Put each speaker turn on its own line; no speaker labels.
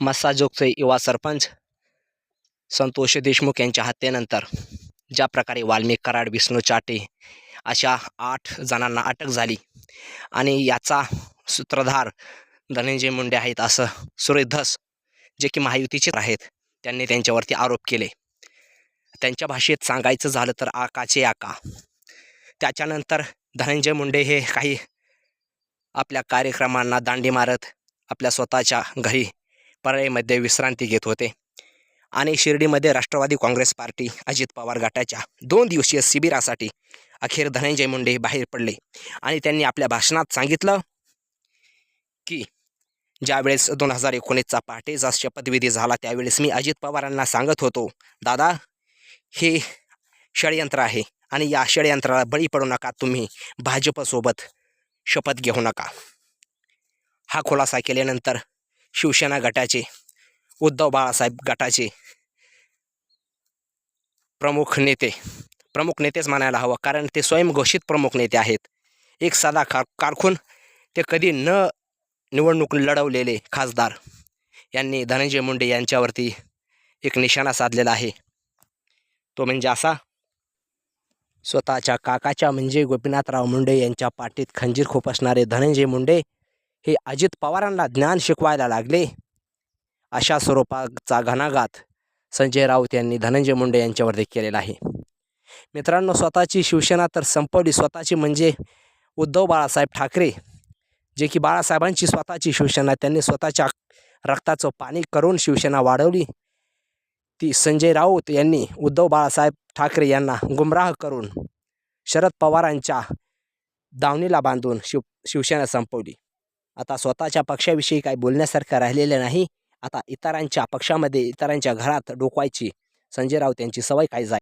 मस्साजोगचे युवा सरपंच संतोष देशमुख यांच्या हत्येनंतर. ज्या प्रकारे वाल्मिक कराड विष्णू चाटे अशा आठ जणांना अटक झाली आणि याचा सूत्रधार धनंजय मुंडे आहेत असं सुरेश धस जे की महायुतीचे आहेत त्यांनी त्यांच्यावरती आरोप केले. त्यांच्या भाषेत सांगायचं झालं तर आकाचे आका. त्याच्यानंतर धनंजय मुंडे हे काही आपल्या कार्यक्रमांना दांडी मारत आपल्या स्वतःच्या घरी परळीमध्ये विश्रांती घेत होते. आणि शिर्डीमध्ये राष्ट्रवादी काँग्रेस पार्टी अजित पवार गटाच्या दोन दिवसीय शिबिरासाठी अखेर धनंजय मुंडे बाहेर पडले. आणि त्यांनी आपल्या भाषणात सांगितलं की ज्यावेळेस दोन हजार एकोणीसचा पहाटेचा शपथविधी झाला त्यावेळेस मी अजित पवारांना सांगत होतो दादा हे षडयंत्र आहे आणि या षडयंत्राला बळी पडू नका तुम्ही भाजपसोबत शपथ घेऊ नका. हा खुलासा केल्यानंतर शिवसेना गटाचे उद्धव बाळासाहेब गटाचे प्रमुख नेते. प्रमुख नेतेच म्हणायला हवं कारण ते स्वयंघोषित प्रमुख नेते आहेत. एक साधा कार कारखून ते कधी न निवडणूक लढवलेले खासदार यांनी धनंजय मुंडे यांच्यावरती एक निशाणा साधलेला आहे. तो म्हणजे असा स्वतःच्या काकाच्या म्हणजे गोपीनाथराव मुंडे यांच्या पाठीत खंजीर खोपसणारे धनंजय मुंडे हे अजित पवारांना ज्ञान शिकवायला लागले. अशा स्वरूपाचा घणाघात संजय राऊत यांनी धनंजय मुंडे यांच्यावरती केलेला आहे. मित्रांनो स्वतःची शिवसेना तर संपवली. स्वतःची म्हणजे उद्धव बाळासाहेब ठाकरे जे की बाळासाहेबांची स्वतःची शिवसेना त्यांनी स्वतःच्या रक्ताचं पाणी करून शिवसेना वाढवली. ती संजय राऊत यांनी उद्धव बाळासाहेब ठाकरे यांना गुमराह करून शरद पवारांच्या दावणीला बांधून शिव शिवसेना संपवली. आता स्वतःच्या पक्षाविषयी काही बोलण्यासारखं राहिलेलं नाही. आता इतरांच्या पक्षामध्ये इतरांच्या घरात डोकवायची संजय राऊत यांची सवय काय जाय